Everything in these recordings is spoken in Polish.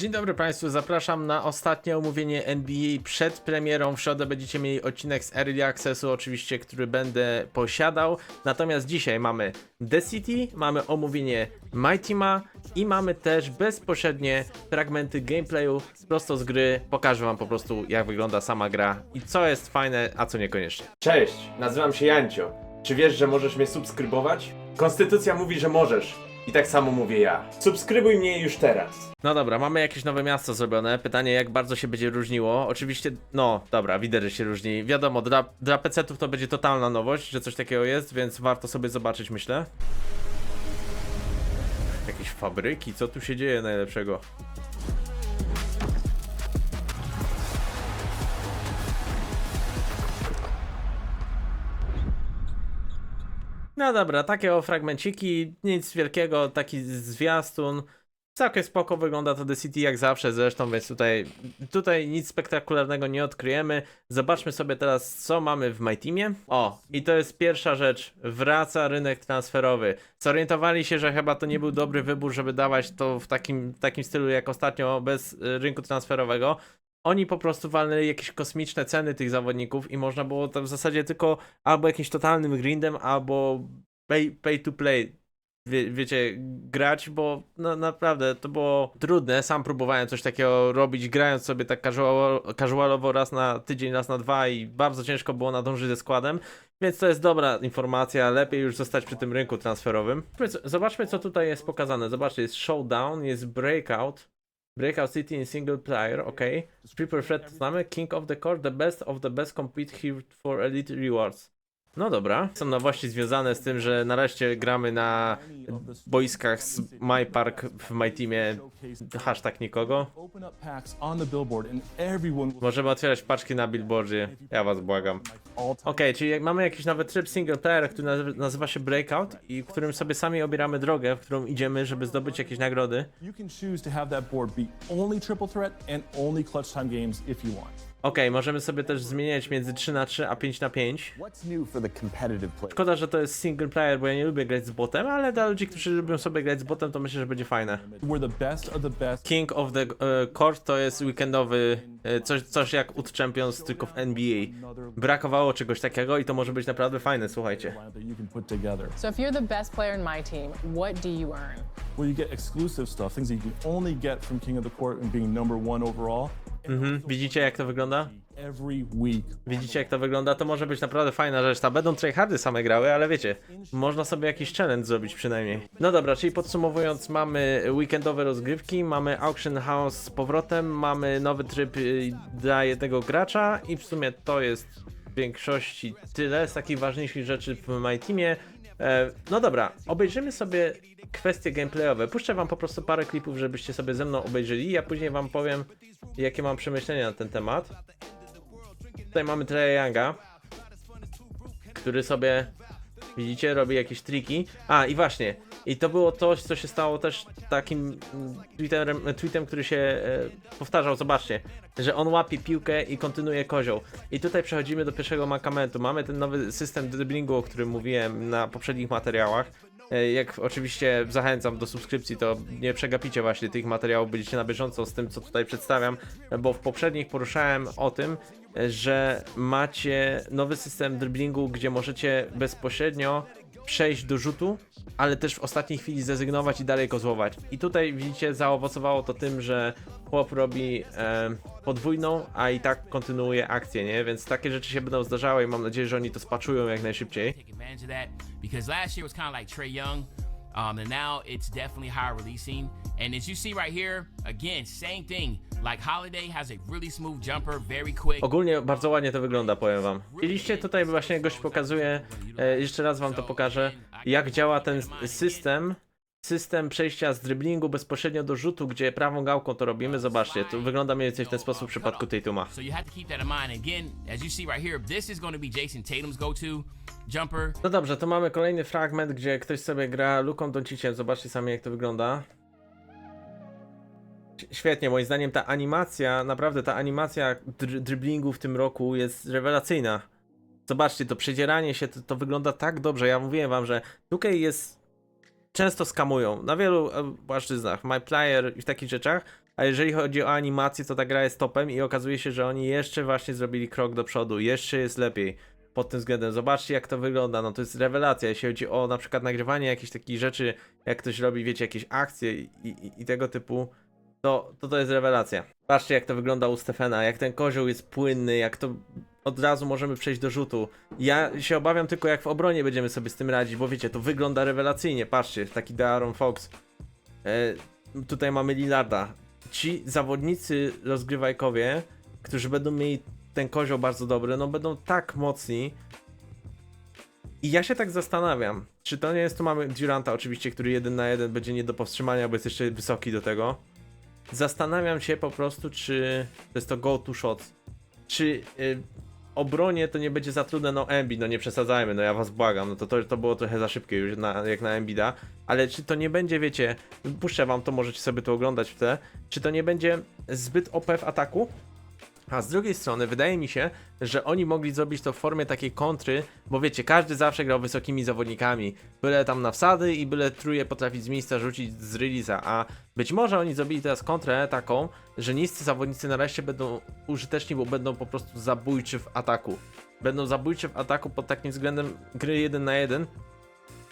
Dzień dobry Państwu, zapraszam na ostatnie omówienie NBA przed premierą. W środę będziecie mieli odcinek z Early Accessu, oczywiście, który będę posiadał. Natomiast dzisiaj mamy The City, mamy omówienie Teama i mamy też bezpośrednie fragmenty gameplayu prosto z gry. Pokażę Wam po prostu, jak wygląda sama gra i co jest fajne, a co niekoniecznie. Cześć, nazywam się Jancio. Czy wiesz, że możesz mnie subskrybować? Konstytucja mówi, że możesz. I tak samo mówię ja. Subskrybuj mnie już teraz. No dobra, mamy jakieś nowe miasto zrobione. Pytanie, jak bardzo się będzie różniło. Oczywiście, no dobra, widać, że się różni. Wiadomo, dla, dla PC-ów to będzie totalna nowość, że coś takiego jest, więc warto sobie zobaczyć, myślę. Jakieś fabryki, co tu się dzieje najlepszego? No dobra, takie o fragmenciki, nic wielkiego, taki zwiastun. Całkiem spoko wygląda to The City jak zawsze zresztą, więc tutaj, tutaj nic spektakularnego nie odkryjemy. Zobaczmy sobie teraz, co mamy w My Teamie. O, i to jest pierwsza rzecz. Wraca rynek transferowy. Zorientowali się, że chyba to nie był dobry wybór, żeby dawać to w takim, takim stylu jak ostatnio, bez y, rynku transferowego. Oni po prostu walnęli jakieś kosmiczne ceny tych zawodników i można było to w zasadzie tylko albo jakimś totalnym grindem, albo pay, pay to play wie, wiecie, grać, bo no, naprawdę to było trudne. Sam próbowałem coś takiego robić, grając sobie tak casual, casualowo raz na tydzień, raz na dwa i bardzo ciężko było nadążyć ze składem. Więc to jest dobra informacja, lepiej już zostać przy tym rynku transferowym. Zobaczmy, co tutaj jest pokazane. Zobaczcie, jest showdown, jest breakout. Breakout City in single player, ok. Prepare threat znamy. King of the court, the best of the best compete here for elite rewards. No dobra. Są nowości związane z tym, że nareszcie gramy na boiskach z My Park w My Teamie. Hashtag nikogo. Możemy otwierać paczki na billboardzie. Ja was błagam. Okej, czyli jak mamy jakiś nowy tryb single player, który nazy- nazywa się Breakout i w którym sobie sami obieramy drogę, w którą idziemy, żeby zdobyć jakieś nagrody. You can choose to have that board be only triple threat and only clutch time games if you want. Okej, możemy sobie też zmieniać między 3 na 3 a 5 na 5 What's new for the competitive player? Szkoda, że to jest single player, bo ja nie lubię grać z botem, ale dla ludzi, którzy lubią sobie grać z botem, to myślę, że będzie fajne. We're the best of the best. King of the e, Court to jest weekendowy, e, coś, coś jak UT Champions, tylko w NBA. Brakowało czegoś takiego i to może być naprawdę fajne, słuchajcie. lineup that you can put together. So if you're the best player in my team, what do you earn? Where you get exclusive stuff, things that you can only get from King of the Court and being number one overall. Mhm, widzicie jak to wygląda? Widzicie jak to wygląda? To może być naprawdę fajna rzecz. Ta będą tryhardy same grały, ale wiecie, można sobie jakiś challenge zrobić przynajmniej. No dobra, czyli podsumowując, mamy weekendowe rozgrywki, mamy Auction House z powrotem, mamy nowy tryb y, dla jednego gracza i w sumie to jest w większości tyle z takich ważniejszych rzeczy w My Teamie. E, no dobra, obejrzymy sobie kwestie gameplayowe. Puszczę wam po prostu parę klipów, żebyście sobie ze mną obejrzyli. Ja później wam powiem, jakie mam przemyślenia na ten temat. Tutaj mamy Treya Younga, który sobie, widzicie, robi jakieś triki. A, i właśnie, i to było coś, co się stało też takim tweeterem, tweetem, który się e, powtarzał, zobaczcie, że on łapie piłkę i kontynuuje kozioł. I tutaj przechodzimy do pierwszego mankamentu. Mamy ten nowy system dribblingu, o którym mówiłem na poprzednich materiałach. E, Jak oczywiście zachęcam do subskrypcji, to nie przegapicie właśnie tych materiałów, będziecie na bieżąco z tym, co tutaj przedstawiam, bo w poprzednich poruszałem o tym, że macie nowy system dribblingu, gdzie możecie bezpośrednio przejść do rzutu, ale też w ostatniej chwili zrezygnować i dalej kozłować. I tutaj widzicie, zaowocowało to tym, że chłop robi e, podwójną, a i tak kontynuuje akcję, nie? Więc takie rzeczy się będą zdarzały i mam nadzieję, że oni to spaczują jak najszybciej. take advantage of that because last year was kind of like Trey Young, um, and now it's definitely high releasing. And as you see right here, again, same thing. Like Holiday has a really smooth jumper, very quick. Ogólnie bardzo ładnie to wygląda, powiem wam. Widzieliście, tutaj właśnie gość pokazuje, e, jeszcze raz wam to pokażę, jak działa ten system, system przejścia z driblingu bezpośrednio do rzutu, gdzie prawą gałką to robimy. Zobaczcie, to wygląda mniej więcej w ten sposób w przypadku Tatuma. No dobrze, to mamy kolejny fragment, gdzie ktoś sobie gra Luką Donciciem. Zobaczcie sami jak to wygląda. Świetnie, moim zdaniem ta animacja, naprawdę ta animacja dr driblingu w tym roku jest rewelacyjna. Zobaczcie, to przedzieranie się, to, to wygląda tak dobrze. Ja mówiłem wam, że tutaj jest... Często skamują, na wielu e, płaszczyznach, MyPlayer i w takich rzeczach, a jeżeli chodzi o animację, to ta gra jest topem i okazuje się, że oni jeszcze właśnie zrobili krok do przodu, jeszcze jest lepiej pod tym względem. Zobaczcie jak to wygląda, no to jest rewelacja, jeśli chodzi o na przykład nagrywanie jakichś takich rzeczy, jak ktoś robi, wiecie, jakieś akcje i, i, i tego typu, to, to to jest rewelacja. Patrzcie jak to wygląda u Stefana, jak ten kozioł jest płynny, jak to od razu możemy przejść do rzutu. Ja się obawiam tylko jak w obronie będziemy sobie z tym radzić, bo wiecie, to wygląda rewelacyjnie, patrzcie, taki De'Aaron Fox. E, tutaj mamy Lillarda. Ci zawodnicy rozgrywajkowie, którzy będą mieli ten kozioł bardzo dobry, no będą tak mocni. I ja się tak zastanawiam, czy to nie jest, tu mamy Duranta oczywiście, który jeden na jeden będzie nie do powstrzymania, bo jest jeszcze wysoki do tego. Zastanawiam się po prostu, czy to jest to go to shot. Czy y, obronie to nie będzie za trudne, no Embiid, no nie przesadzajmy, no ja was błagam, no to, to, to było trochę za szybkie już na, jak na Embida, ale czy to nie będzie, wiecie, puszczę wam to, możecie sobie to oglądać w te, czy to nie będzie zbyt OP w ataku? A z drugiej strony wydaje mi się, że oni mogli zrobić to w formie takiej kontry, bo wiecie, każdy zawsze grał wysokimi zawodnikami. Byle tam na wsady i byle truje potrafić z miejsca rzucić z release'a, a być może oni zrobili teraz kontrę taką, że niscy zawodnicy nareszcie będą użyteczni, bo będą po prostu zabójczy w ataku. Będą zabójczy w ataku pod takim względem gry 1 na 1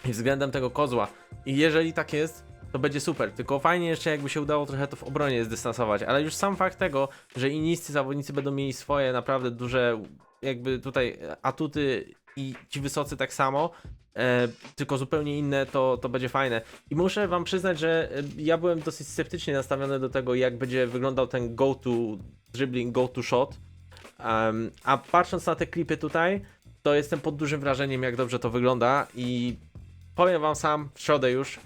i względem tego kozła. I jeżeli tak jest, to będzie super. Tylko fajnie jeszcze jakby się udało trochę to w obronie zdystansować, ale już sam fakt tego, że i niscy zawodnicy będą mieli swoje naprawdę duże jakby tutaj atuty i ci wysocy tak samo, e, tylko zupełnie inne, to, to będzie fajne. I muszę wam przyznać, że e, ja byłem dosyć sceptycznie nastawiony do tego, jak będzie wyglądał ten go to dribbling, go to shot. Em, a patrząc na te klipy tutaj, to jestem pod dużym wrażeniem, jak dobrze to wygląda i powiem wam sam w środę już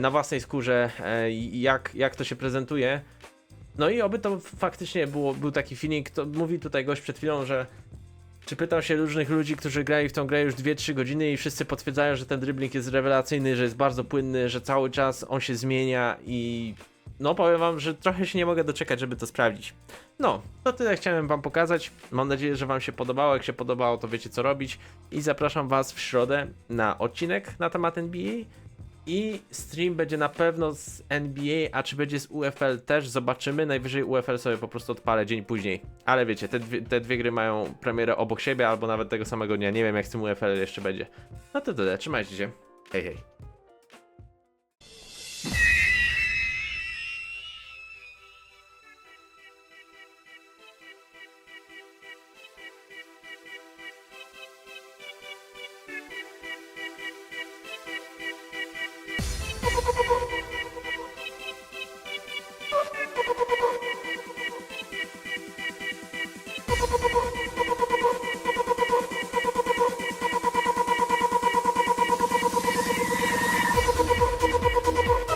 na własnej skórze, e, jak, jak to się prezentuje. No i oby to faktycznie było, był taki feeling, to mówi tutaj gość przed chwilą, że czy pytał się różnych ludzi, którzy grali w tą grę już 2-3 godziny i wszyscy potwierdzają, że ten dribbling jest rewelacyjny, że jest bardzo płynny, że cały czas on się zmienia i no powiem wam, że trochę się nie mogę doczekać, żeby to sprawdzić. No, to tyle chciałem wam pokazać. Mam nadzieję, że wam się podobało. Jak się podobało, to wiecie co robić. I zapraszam was w środę na odcinek na temat NBA. I stream będzie na pewno z NBA, a czy będzie z UFL też zobaczymy. Najwyżej UFL sobie po prostu odpalę dzień później. Ale wiecie, te dwie, te dwie gry mają premierę obok siebie, albo nawet tego samego dnia. Nie wiem jak z tym UFL jeszcze będzie. No to tyle, trzymajcie się. Hej, hej.